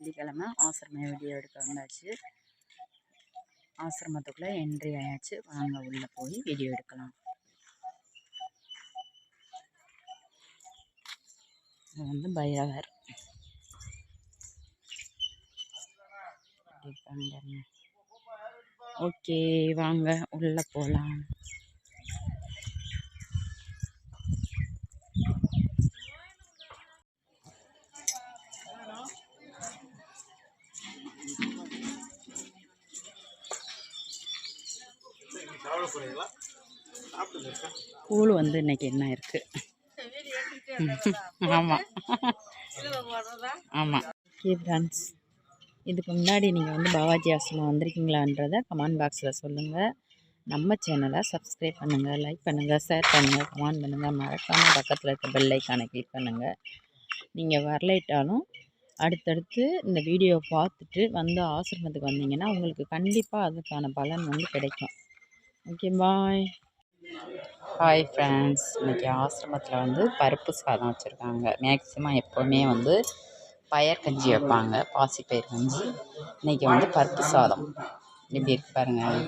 வெள்ளிக்கிழமை ஆசிரம வீடியோ எடுக்க வந்தாச்சு. ஆசிரமத்துக்குள்ளே என்ட்ரி ஆயாச்சு. வாங்க உள்ளே போய் வீடியோ எடுக்கலாம். இது வந்து பைரவர். ஓகே வாங்க உள்ளே போகலாம் கூழ் வந்து இன்னைக்கு என்ன இருக்கு? ஆமாம் ஆமாம் ஓகே ஃப்ரெண்ட்ஸ் இதுக்கு முன்னாடி நீங்கள் வந்து பாவாஜி ஆசிரமம் வந்திருக்கீங்களான்றதை கமெண்ட் பாக்ஸில் சொல்லுங்கள் நம்ம சேனலை சப்ஸ்கிரைப் பண்ணுங்கள் லைக் பண்ணுங்கள் ஷேர் பண்ணுங்கள் கமெண்ட் பண்ணுங்கள் மறக்காமல் பக்கத்தில் இருக்க பெல் ஐக்கானை கிளிக் பண்ணுங்கள் நீங்கள் வரலைட்டாலும் அடுத்தடுத்து இந்த வீடியோ பார்த்துட்டு வந்து ஆசிரமத்துக்கு வந்தீங்கன்னா உங்களுக்கு கண்டிப்பாக அதுக்கான பலன் வந்து கிடைக்கும். ஓகே பாய் ஹாய் ஃப்ரெண்ட்ஸ் இன்றைக்கி ஆசிரமத்தில் வந்து பருப்பு சாதம் வச்சுருக்காங்க. மேக்ஸிமம் எப்போவுமே வந்து பயர் கஞ்சி வைப்பாங்க. பாசிப்பயிர் கஞ்சி. இன்றைக்கி வந்து பருப்பு சாதம். எப்படி இருக்கு பாருங்கள்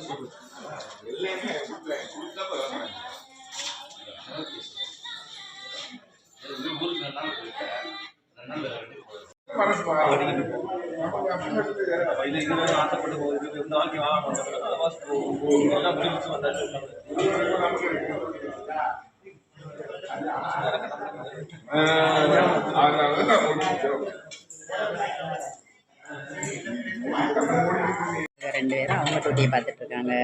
இவங்க ரெண்டு பேரும் அவங்க தொட்டியை பார்த்துட்டு இருக்காங்க.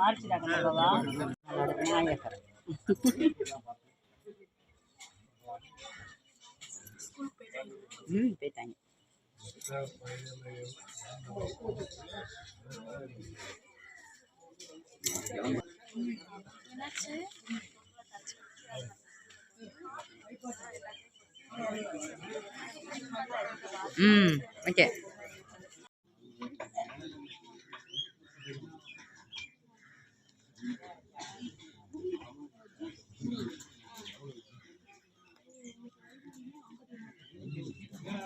మార్చిదాకా బాబా పెట్టాను ఓకే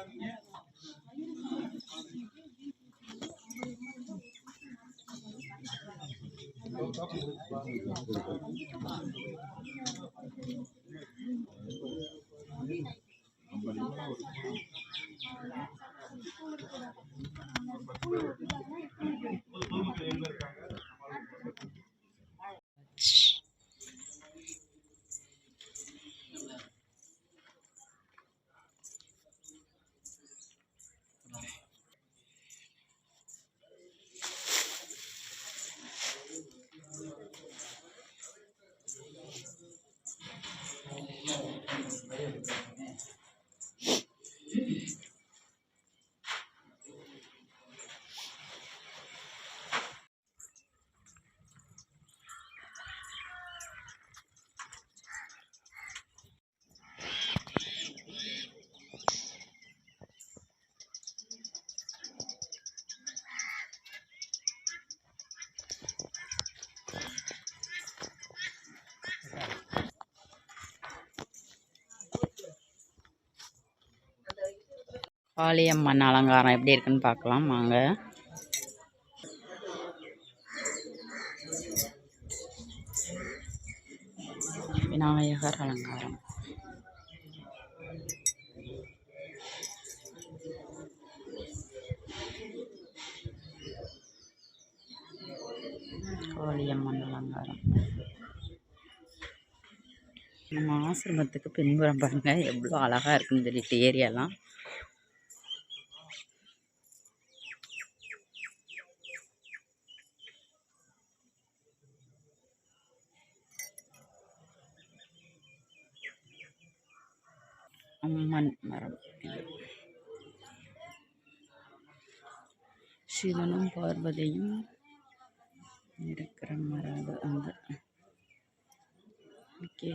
ம் ஓகே காளியம்மன் அலங்காரம் எப்படி இருக்குன்னு பார்க்கலாம் வாங்க. விநாயகர் அலங்காரம். காளியம்மன் அலங்காரம். நம்ம ஆசிரமத்துக்கு பின்புறம் பாருங்கள் எவ்வளோ அழகாக இருக்குன்னு சொல்லிட்டு ஏரியாலாம். அம்மன் மரம் இது சிவனும் பார்வதியும் இருக்கிற மரம் அது அந்த ஓகே